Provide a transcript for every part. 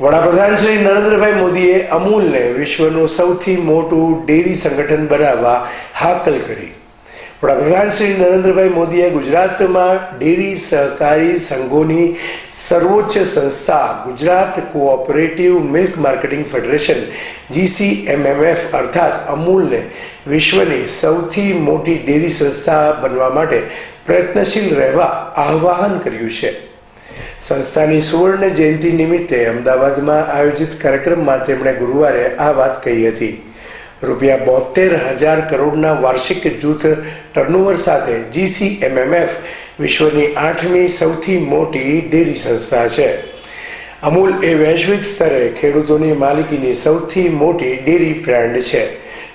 વડાપ્રધાન શ્રી નરેન્દ્રભાઈ મોદીએ અમૂલને વિશ્વનું સૌથી મોટું ડેરી સંગઠન બનાવવા હાકલ કરી. વડાપ્રધાન શ્રી નરેન્દ્રભાઈ મોદીએ ગુજરાતમાં ડેરી સહકારી સંઘોની સર્વોચ્ચ સંસ્થા Gujarat cooperative milk marketing federation, GCMMF, અર્થાત અમૂલને વિશ્વની સૌથી મોટી ડેરી સંસ્થા બનવા માટે પ્રયત્નશીલ રહેવા આહ્વાન કર્યું છે. સંસ્થાની સુવર્ણ જયંતિ નિમિત્તે અમદાવાદમાં આયોજિત કાર્યક્રમમાં તેમણે ગુરુવારે આ વાત કહી હતી. રૂપિયા બોતેર હજાર કરોડના વાર્ષિક જૂથ ટર્નઓવર સાથે જીસીએમએમએફ વિશ્વની આઠમી સૌથી મોટી ડેરી સંસ્થા છે. અમૂલ એ વૈશ્વિક સ્તરે ખેડૂતોની માલિકીની સૌથી મોટી ડેરી બ્રાન્ડ છે,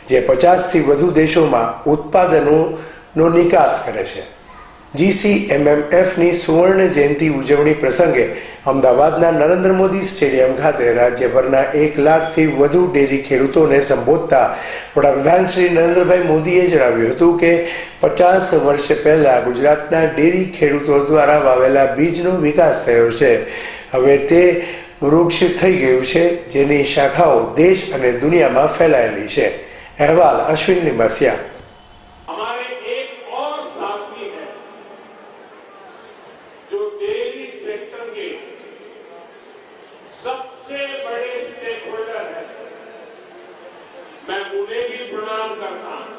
જે પચાસથી વધુ દેશોમાં ઉત્પાદનોનો નિકાસ કરે છે. જીસીએમએમએફની સુવર્ણ જયંતિ ઉજવણી પ્રસંગે અમદાવાદના નરેન્દ્ર મોદી સ્ટેડિયમ ખાતે રાજ્યભરના એક લાખથી વધુ ડેરી ખેડૂતોને સંબોધતા વડાપ્રધાન શ્રી નરેન્દ્રભાઈ મોદીએ જણાવ્યું હતું કે પચાસ વર્ષ પહેલા ગુજરાતના ડેરી ખેડૂતો દ્વારા વાવેલા બીજનો વિકાસ થયો છે. હવે તે વૃક્ષ થઈ ગયું છે, જેની શાખાઓ દેશ અને દુનિયામાં ફેલાયેલી છે. અહેવાલ અશ્વિન લિંબાસિયા डेयरी सेक्टर के सबसे बड़े स्टेक होल्डर है। मैं उन्हें भी प्रणाम करता हूँ।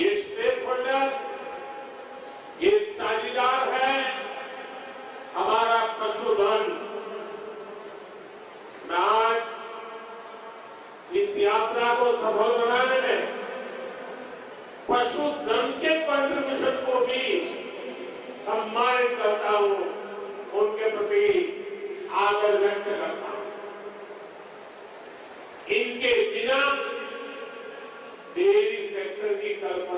ये स्टेक होल्डर ये साझीदार है हमारा पशुधन। मैं आज इस यात्रा को सफल बनाने इनके बिना डेयरी सेक्टर की कल्पना